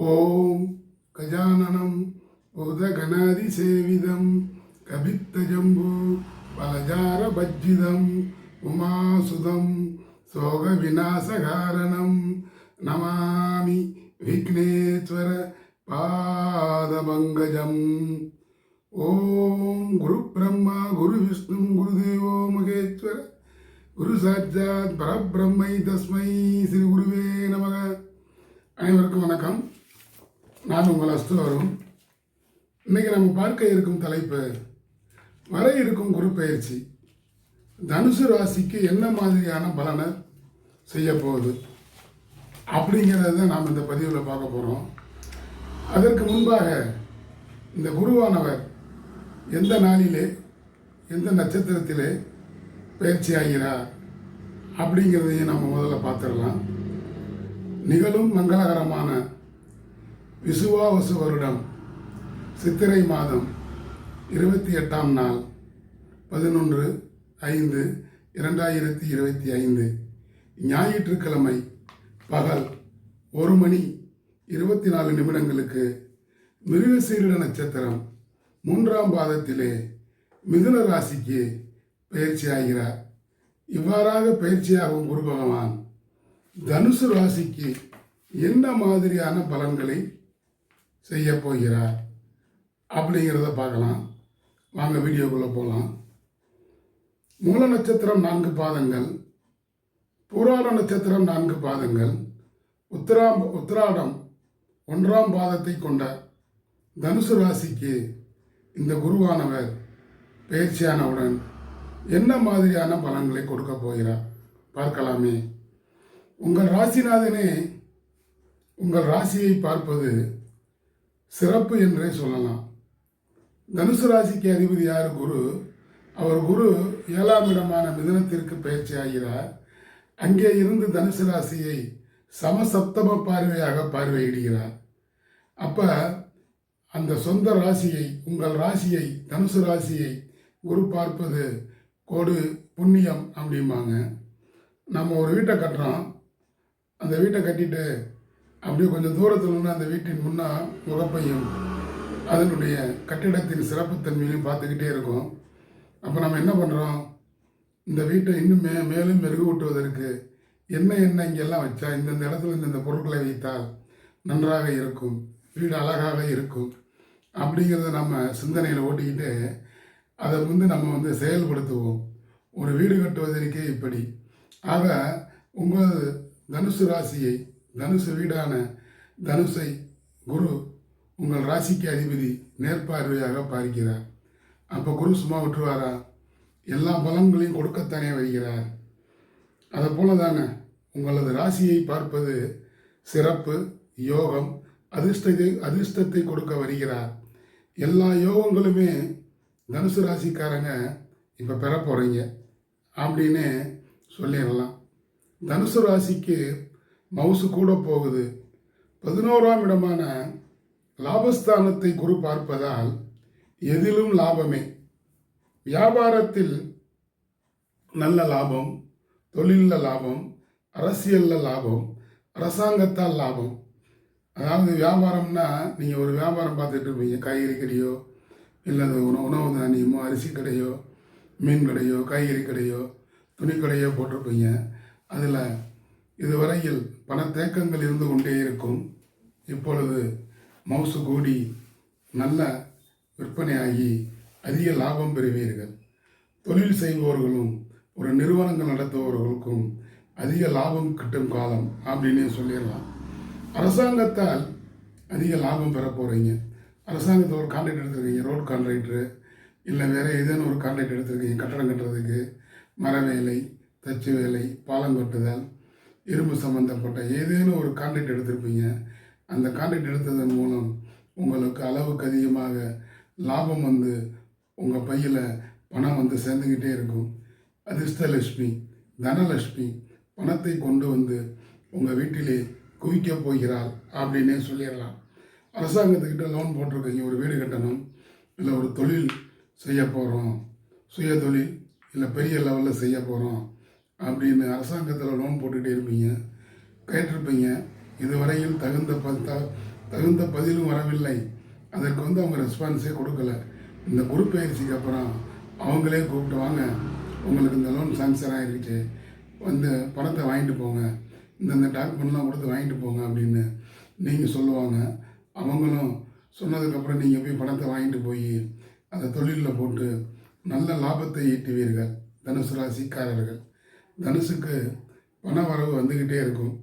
ஓம் கஜானனம் பூதகணாதிசேவிதம் கபித்தஜம்பு பலஜாரபஜ்ஜிதம் உமாசுதம் சோக விநாசகாரணம் நமாமி விக்னேஸ்வர பாதபங்கஜம் ஓம் குரு பிரம்மா குரு விஷ்ணு குருதேவோ மகேஸ்வர குரு சாட்சாத் பரபிரம்மை தஸ்மை ஸ்ரீ குருவே நமக அனைவருக்கும் வணக்கம் நான் உங்கள் அஸ்துவரும் வரும் நம்ம பார்க்க இருக்கும் தலைப்பு வர இருக்கும் குரு பயிற்சி தனுசு ராசிக்கு என்ன மாதிரியான பலனை செய்ய போகுது அப்படிங்கிறத நாம் இந்த பதிவில் பார்க்க போகிறோம் அதற்கு முன்பாக இந்த குருவானவர் எந்த நாளிலே எந்த நட்சத்திரத்திலே பயிற்சி ஆகிறார் அப்படிங்கிறதையும் நம்ம முதல்ல பார்த்துடலாம். நிகழும் மங்களகரமான விசுவாவசு வருடம் சித்திரை மாதம் இருபத்தி எட்டாம் நாள் பதினொன்று ஐந்து இரண்டாயிரத்தி இருபத்தி ஐந்து. ஞாயிற்றுக்கிழமை பகல் ஒரு மணி இருபத்தி நாலு நிமிடங்களுக்கு மிருகசீரிட நட்சத்திரம் மூன்றாம் பாதத்திலே மிதுன ராசிக்கு பயிற்சி ஆகிறார் இவ்வாறாக பயிற்சியாகும் குரு பகவான் தனுசு ராசிக்கு என்ன மாதிரியான பலன்களை செய்ய போகிறார் அப்படிங்கிறத பார்க்கலாம். வாங்க வீடியோக்குள்ளே போகலாம் மூல நட்சத்திரம் நான்கு பாதங்கள் பூராட நட்சத்திரம் நான்கு பாதங்கள் உத்தராம் உத்திராடம் ஒன்றாம் பாதத்தை கொண்ட தனுசு ராசிக்கு இந்த குருவானவர் பயிற்சியானவுடன் என்ன மாதிரியான பலன்களை கொடுக்க போகிறார் பார்க்கலாமே. உங்கள் ராசிநாதனே உங்கள் ராசியை பார்ப்பது சிறப்பு என்றே சொல்லலாம். தனுசு ராசிக்கு அதிபதி யார்? குரு. அவர் குரு ஏழாம் இடமான மிதனத்திற்கு பயிற்சி ஆகிறார். அங்கே இருந்து தனுசு ராசியை சமசப்தம பார்வையாக பார்வையிடுகிறார். அப்போ அந்த சொந்த ராசியை உங்கள் ராசியை தனுசு ராசியை குரு பார்ப்பது கோடு புண்ணியம் அப்படிம்பாங்க. நம்ம ஒரு வீட்டை கட்டுறோம். அந்த வீட்டை கட்டிட்டு அப்படியே கொஞ்சம் தூரத்தில் இருந்து அந்த வீட்டின் முன்னால் முகப்பையும் அதனுடைய கட்டிடத்தின் சிறப்புத்தன்மையிலையும் பார்த்துக்கிட்டே இருக்கும். அப்போ நம்ம என்ன பண்ணுறோம் இந்த வீட்டை இன்னும் மே மேலும் மெருகூட்டுவதற்கு என்ன என்ன இங்கெல்லாம் வச்சா இந்தந்த இடத்துல இந்தந்த பொருட்களை வைத்தால் நன்றாக இருக்கும் வீடு அழகாக இருக்கும் அப்படிங்கிறத நம்ம சிந்தனையில் ஓட்டிக்கிட்டு அதை வந்து நம்ம வந்து செயல்படுத்துவோம். ஒரு வீடு கட்டுவதற்கே இப்படி. ஆக உங்கள் தனுசு ராசியை தனுசு வீடான தனுசை குரு உங்கள் ராசிக்கு அதிபதி நேர்பார்வையாக பார்க்கிறார். அப்போ குரு சும்மா விட்டுருவாரா? எல்லா பலன்களையும் கொடுக்கத்தானே வருகிறார். அதை போல தானே உங்களது ராசியை பார்ப்பது சிறப்பு யோகம் அதிர்ஷ்டத்தை அதிர்ஷ்டத்தை கொடுக்க வருகிறார். எல்லா யோகங்களுமே தனுசு ராசிக்காரங்க இப்போ பெற போகிறீங்க அப்படின்னு சொல்லிடலாம். தனுசு ராசிக்கு மவுசு கூட போகுது. பதினோராம் இடமான லாபஸ்தானத்தை குரு பார்ப்பதால் எதிலும் லாபமே. வியாபாரத்தில் நல்ல லாபம் தொழிலில் லாபம் அரசியலில் லாபம் அரசாங்கத்தால் லாபம். அதாவது வியாபாரம்னா நீங்கள் ஒரு வியாபாரம் பார்த்துட்டு இருப்பீங்க. காய்கறி கடையோ இல்லை உணவு உணவு தானியமோ அரிசி கடையோ மீன் கடையோ காய்கறி கடையோ துணி கடையோ போட்டிருப்பீங்க. அதில் இதுவரையில் பணத்தேக்கங்கள் இருந்து கொண்டே இருக்கும். இப்பொழுது மவுசு கூடி நல்ல விற்பனையாகி அதிக லாபம் பெறுவீர்கள். தொழில் செய்பவர்களும் ஒரு நிறுவனங்கள் நடத்துபவர்களுக்கும் அதிக லாபம் கிட்டும் காலம் அப்படின்னு சொல்லிடலாம். அரசாங்கத்தால் அதிக லாபம் பெற போகிறீங்க அரசாங்கத்தில் ஒரு கான்ட்ராக்ட் எடுத்துருக்கீங்க ரோட் கான்ட்ராக்டரு இல்லை வேறு ஏதேனும் ஒரு கான்ட்ராக்ட் எடுத்துருக்கீங்க கட்டடம் கட்டுறதுக்கு மர வேலை தச்சு வேலை பாலம் கட்டுதல் இரும்பு சம்மந்தப்பட்ட ஏதேனும் ஒரு கான்ட்ராக்ட் எடுத்திருப்பீங்க. அந்த கான்ட்ராக்ட் எடுத்ததன் மூலம் உங்களுக்கு அளவுக்கு அதிகமாக லாபம் வந்து உங்கள் பையில் பணம் வந்து சேர்ந்துக்கிட்டே இருக்கும். அதிர்ஷ்டலட்சுமி தனலட்சுமி பணத்தை கொண்டு வந்து உங்கள் வீட்டிலே குவிக்க போகிறாள் அப்படின்னே சொல்லிடலாம். அரசாங்கத்துக்கிட்ட லோன் போட்டிருக்கீங்க ஒரு வீடு கட்டணும் இல்லை ஒரு தொழில் செய்ய போகிறோம் சுய தொழில் இல்லை பெரிய லெவலில் செய்ய போகிறோம் அப்படின்னு அரசாங்கத்தில் லோன் போட்டுகிட்டே இருப்பீங்க கேட்டிருப்பீங்க. இதுவரையில் தகுந்த ப த தகுந்த பதிலும் வரவில்லை. அதற்கு வந்து அவங்க ரெஸ்பான்ஸே கொடுக்கல. இந்த குரூப் பயிற்சிக்கு அப்புறம் அவங்களே கூப்பிட்டு வாங்க உங்களுக்கு இந்த லோன் சாங்ஷன் ஆகிருச்சு வந்து பணத்தை வாங்கிட்டு போங்க. இந்தந்த டாக்குமெண்ட்லாம் கொடுத்து வாங்கிட்டு போங்க அப்படின்னு நீங்கள் சொல்லுவாங்க. அவங்களும் சொன்னதுக்கப்புறம் நீங்கள் போய் பணத்தை வாங்கிட்டு போய் அதை தொழிலில் போட்டு நல்ல லாபத்தை ஈட்டுவீர்கள் தனுசு ராசிக்காரர்கள். தனுசுக்கு பண வரவு வந்துக்கிட்டே இருக்கும்.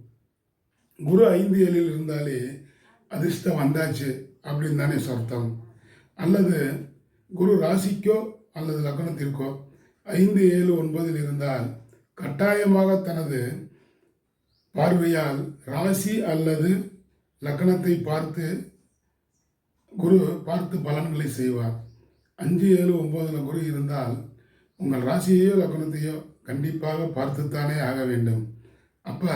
குரு ஐந்து ஏழில் இருந்தாலே அதிர்ஷ்டம் வந்தாச்சு அப்படின்னு தானே சொர்த்தம். அல்லது குரு ராசிக்கோ அல்லது லக்னத்திற்கோ ஐந்து ஏழு ஒன்பதில் இருந்தால் கட்டாயமாக தனது பார்வையால் ராசி அல்லது லக்னத்தை பார்த்து குரு பார்த்து பலன்களை செய்வார். அஞ்சு ஏழு ஒம்பதில் குரு இருந்தால் உங்கள் ராசியையோ லக்னத்தையோ கண்டிப்பாக பார்த்துத்தானே ஆக வேண்டும். அப்போ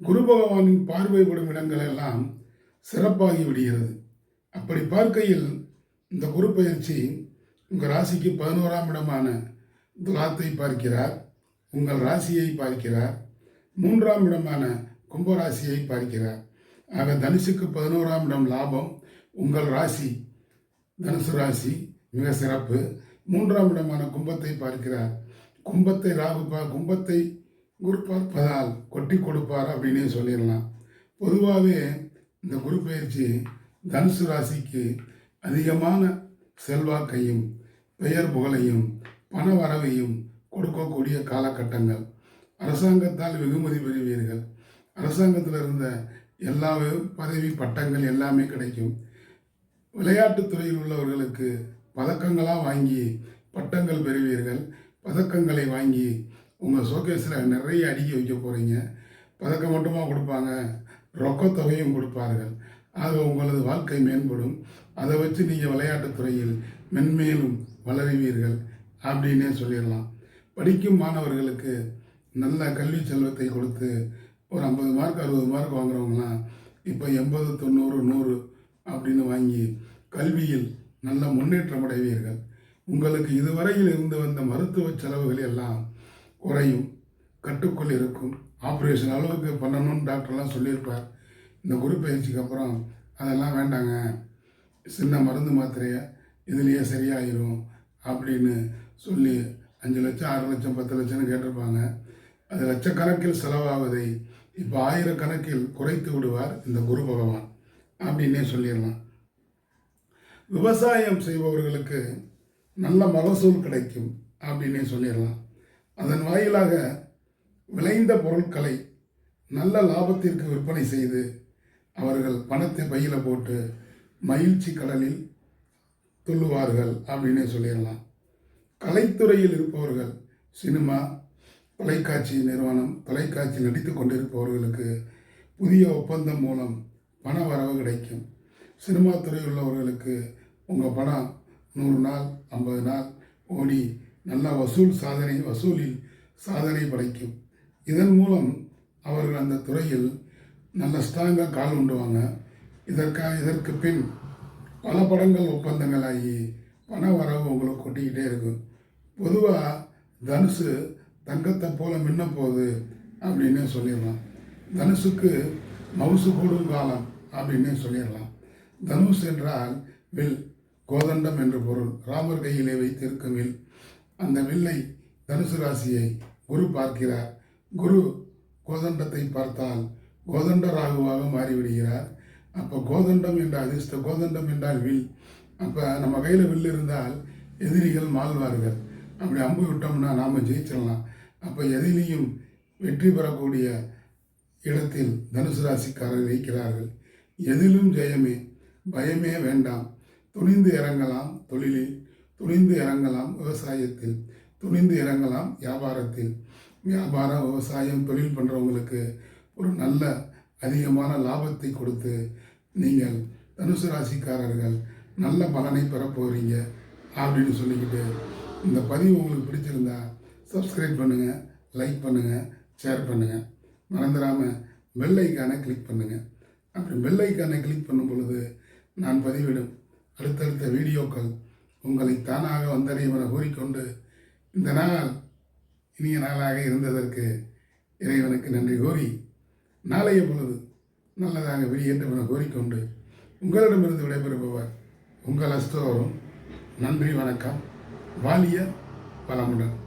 குரு பகவானின் பார்வைப்படும் இடங்கள் எல்லாம் சிறப்பாகி விடுகிறது. அப்படி பார்க்கையில் இந்த குரு பயிற்சி உங்கள் ராசிக்கு பதினோராம் இடமான துலாத்தை பார்க்கிறார் உங்கள் ராசியை பார்க்கிறார் மூன்றாம் இடமான கும்பராசியை பார்க்கிறார். ஆக தனுசுக்கு பதினோராம் இடம் லாபம் உங்கள் ராசி தனுசு ராசி மிக சிறப்பு. மூன்றாம் இடமான கும்பத்தை பார்க்கிறார் கும்பத்தை ராகு பா கும்பத்தை குரு பார்ப்பதால் கொட்டி கொடுப்பார் அப்படின்னே சொல்லிடலாம். பொதுவாகவே இந்த குரு பயிற்சி தனுசு ராசிக்கு அதிகமான செல்வாக்கையும் பெயர் புகழையும் பண வரவையும் கொடுக்கக்கூடிய காலகட்டங்கள். அரசாங்கத்தால் வெகுமதி பெறுவீர்கள். அரசாங்கத்தில் இருந்த எல்லா பதவி பட்டங்கள் எல்லாமே கிடைக்கும். விளையாட்டுத் துறையில் உள்ளவர்களுக்கு பதக்கங்களாக வாங்கி பட்டங்கள் பெறுவீர்கள். பதக்கங்களை வாங்கி உங்கள் ஷோகேஸில் நிறைய அடுக்கி வைக்க போகிறீங்க பதக்கம் மட்டுமா கொடுப்பாங்க. ரொக்கத்தொகையும் கொடுப்பார்கள். ஆக உங்களது வாழ்க்கை மேம்படும். அதை வச்சு நீங்கள் விளையாட்டுத் துறையில் மென்மேலும் வளருவீர்கள் அப்படின்னே சொல்லிடலாம். படிக்கும் மாணவர்களுக்கு நல்ல கல்வி செல்வத்தை கொடுத்து ஒரு ஐம்பது மார்க் அறுபது மார்க் வாங்குறவங்களாம் இப்போ எண்பது தொண்ணூறு நூறு அப்படின்னு வாங்கி கல்வியில் நல்ல முன்னேற்றம் அடைவீர்கள். உங்களுக்கு இதுவரையில் இருந்து வந்த மருத்துவ செலவுகள் எல்லாம் குறையும் கட்டுக்குள் இருக்கும். ஆப்ரேஷன் அளவுக்கு பண்ணணும்னு டாக்டர்லாம் சொல்லியிருப்பார். இந்த குரு பயிற்சிக்கு அப்புறம் அதெல்லாம் வேண்டாங்க. சின்ன மருந்து மாத்திரையை இதுலேயே சரியாயிரும் அப்படின்னு சொல்லி அஞ்சு லட்சம் ஆறு லட்சம் பத்து லட்சம்னு கேட்டிருப்பாங்க. அது லட்சக்கணக்கில் செலவாவதை இப்போ ஆயிரக்கணக்கில் குறைத்து விடுவார் இந்த குரு பகவான். அப்படின்னே சொல்லிடலாம். விவசாயம் செய்பவர்களுக்கு நல்ல மகசூல் கிடைக்கும் அப்படின்னே சொல்லிடலாம். அதன் வாயிலாக விளைந்த பொருட்களை நல்ல லாபத்திற்கு விற்பனை செய்து அவர்கள் பணத்தை பையில் போட்டு மகிழ்ச்சி கடலில் துள்ளுவார்கள் அப்படின்னே சொல்லிடலாம். கலைத்துறையில் இருப்பவர்கள் சினிமா தொலைக்காட்சி நிறுவனம் தொலைக்காட்சி நடித்து கொண்டிருப்பவர்களுக்கு புதிய ஒப்பந்தம் மூலம் பண வரவு கிடைக்கும். சினிமா துறையில் உள்ளவர்களுக்கு உங்கள் பணம் நூறு நாள் ஐம்பது நாள் ஓடி நல்ல வசூல் சாதனை வசூலில் சாதனை படைக்கும். இதன் மூலம் அவர்கள் அந்த துறையில் நல்ல ஸ்ட்ராங்காக கால் உண்டுவாங்க. இதற்காக இதற்கு பின் பல படங்கள் ஒப்பந்தங்களாகி பண வரவு உங்களுக்கு கொட்டிக்கிட்டே இருக்கும். பொதுவாக தனுசு தங்கத்தை போல மின்ன போகுது அப்படின்னே சொல்லிடலாம். தனுசுக்கு மவுசு கூடும் காலம் அப்படின்னே சொல்லிடலாம். தனுஷ் என்றால் வில் கோதண்டம் என்று பொருள். ராமர் கையிலே வைத்திருக்கும் வில். அந்த வில்லை தனுசு ராசியை குரு பார்க்கிறார். குரு கோதண்டத்தை பார்த்தால் கோதண்ட ராகுவாக மாறிவிடுகிறார். அப்போ கோதண்டம் என்ற அதிர்ஷ்ட கோதண்டம் என்றால் வில். அப்போ நம்ம கையில் வில் இருந்தால் எதிரிகள் மாழ்வார்கள் அப்படி அம்பு விட்டோம்னா நாம் ஜெயிச்சிடலாம். அப்போ எதிலையும் வெற்றி பெறக்கூடிய இடத்தில் தனுசு ராசிக்காரர் வைக்கிறார்கள் எதிலும் ஜெயமே பயமே வேண்டாம். துணிந்து இறங்கலாம் தொழிலில் துணிந்து இறங்கலாம் விவசாயத்தில் துணிந்து இறங்கலாம் வியாபாரத்தில். வியாபாரம் விவசாயம் தொழில் பண்ணுறவங்களுக்கு ஒரு நல்ல அதிகமான லாபத்தை கொடுத்து நீங்கள் தனுசு ராசிக்காரர்கள் நல்ல பலனை பெற போகிறீங்க அப்படின்னு சொல்லிக்கிட்டு இந்த பதிவு உங்களுக்கு பிடிச்சிருந்தா சப்ஸ்கிரைப் பண்ணுங்கள் லைக் பண்ணுங்கள் ஷேர் பண்ணுங்கள் மறந்துடாமல் பெல் ஐக்கானை கிளிக் பண்ணுங்கள் அப்படி பெல் ஐக்கானை கிளிக் பண்ணும் பொழுது நான் பதிவிடும் அடுத்தடுத்த வீடியோக்கள் உங்களை தானாக வந்தடையும் என கூறிக்கொண்டு இந்த நாள் இனிய நாளாக இருந்ததற்கு இறைவனுக்கு நன்றி கூறி நாளைய பொழுது நல்லதாக வெளியேற்றம் என கூறிக்கொண்டு உங்களிடமிருந்து விடைபெறுபவர் உங்கள் அஸ்தோரும் நன்றி வணக்கம். வாலிய வளமுடன்.